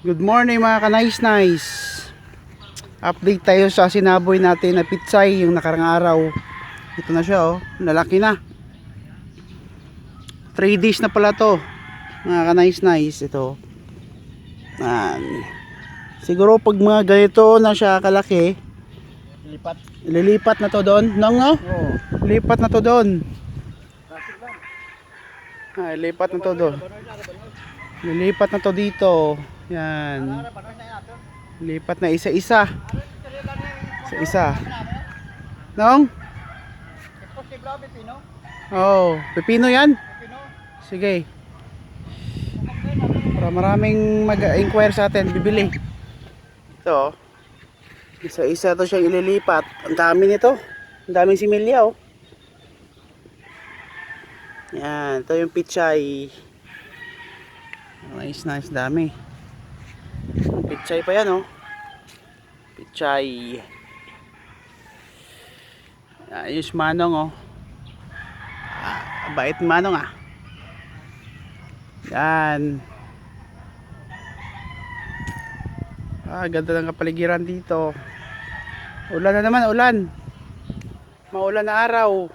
Good morning mga ka-nice nice. Update tayo sa sinaboy natin na pitsay yung nakarang araw. Ito na siya oh, lalaki na. 3 days na pala to. Mga ka-nice nice ito. Yan. Siguro pag mga ganito na siya kalaki, Lipat. lilipat na to doon. Nang no? Oo. Lipat na to doon. Ay, lipat na to doon. Lilipat na to dito. Yan. Lipat na isa-isa. Isa-isa. Nong? Oh, pepino yan? Sige. Para maraming mag-inquire sa atin, bibili. Ito. Isa-isa to siyang ililipat. Ang dami nito. Ang daming similya oh. Yan, ito yung pichay. Nice, nice, dami. Pichay pa yan oh. Pichay. Ayos manong oh. Ah, bait manong ah. Yan. Ah, ganda ng kapaligiran dito. Ulan na naman, ulan. Maulan na araw.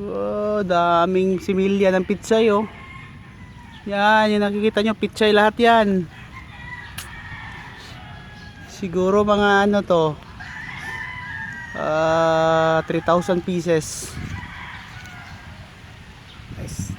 Oh, daming similya ng pitsay oh. Yan, yung nakikita nyo, pichay lahat yan. Siguro mga ano to, ah, uh, 3,000 pieces. Nice.